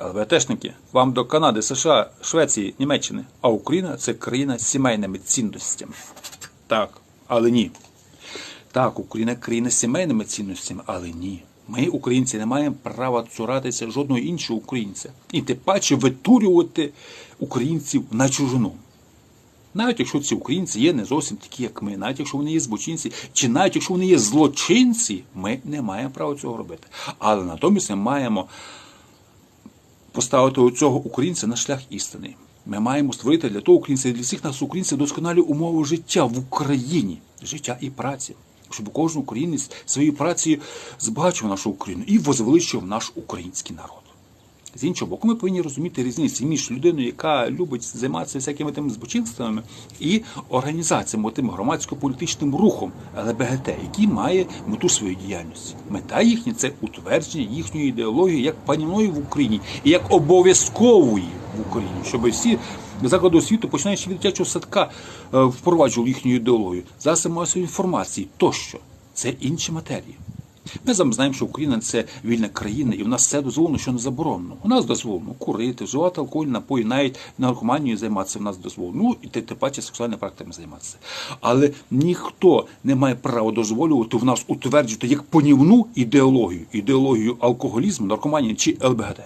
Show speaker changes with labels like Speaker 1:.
Speaker 1: ЛВТшники, вам до Канади, США, Швеції, Німеччини, а Україна це країна з сімейними цінностями. Так, але ні. Так, Україна країна з сімейними цінностями, але ні. Ми, українці, не маємо права цуратися жодного іншого українця. І тим паче витурювати українців на чужину. Навіть якщо ці українці є не зовсім такі, як ми, навіть якщо вони є збочинці, чи навіть якщо вони є злочинці, ми не маємо права цього робити. Але натомість ми маємо поставити цього українця на шлях істини. Ми маємо створити для того українця і для всіх нас українців досконалі умови життя в Україні, життя і праці. Щоб кожен українець своєю працею збагачував нашу Україну і возвеличував наш український народ. З іншого боку, ми повинні розуміти різниці між людиною, яка любить займатися всякими тими збочинствами, і організаціями, тим громадсько-політичним рухом ЛГБТ, який має мету своєї діяльності. Мета їхня це утвердження їхньої ідеології як панівної в Україні і як обов'язкової в Україні, щоб всі заклади освіти, починаючи від дитячого садка, е, впроваджували їхню ідеологію, засоби масової інформації тощо. Це інші матерії. Ми знаємо, що Україна це вільна країна, і в нас все дозволено, що не заборонено. У нас дозволено курити, вживати алкоголь, напої, навіть наркоманією займатися в нас дозволено. Ну і тим паче сексуальними практиками займатися. Але ніхто не має права дозволювати в нас утверджувати як понівну ідеологію, ідеологію алкоголізму, наркоманії чи ЛБГТ.